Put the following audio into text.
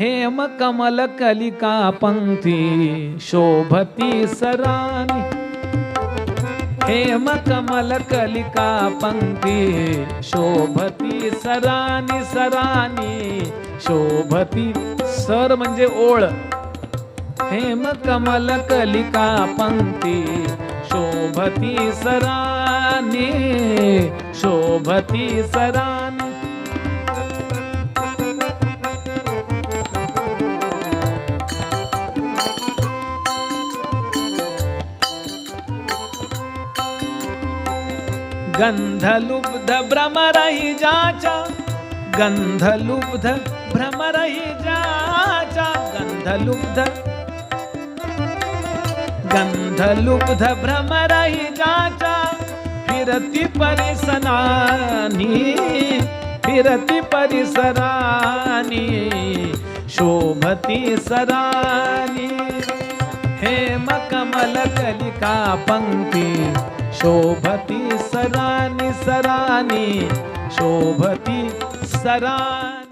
हेम कमल कलिका पंक्ती, शोभती सरानी। हेम कमल कलिका पंक्ती, शोभती सरानी सरानी। शोभती सर म्हणजे ओळ। हेम कमल कलिका पंक्ती, शोभती सरानी। शोभती सरानी। गंधलुब्ध भ्रमरहि जाचा गंधलुब्ध भ्रमरहि जाचा गंधलुब्ध गंधलुब्ध भ्रमरहि जाचा। फिरती परिसरानी फिरती परिसरानी, शोभती सरानी। हेम कमल कलिका पंक्ती शोभती सरानी सरानी शोभती सरानी।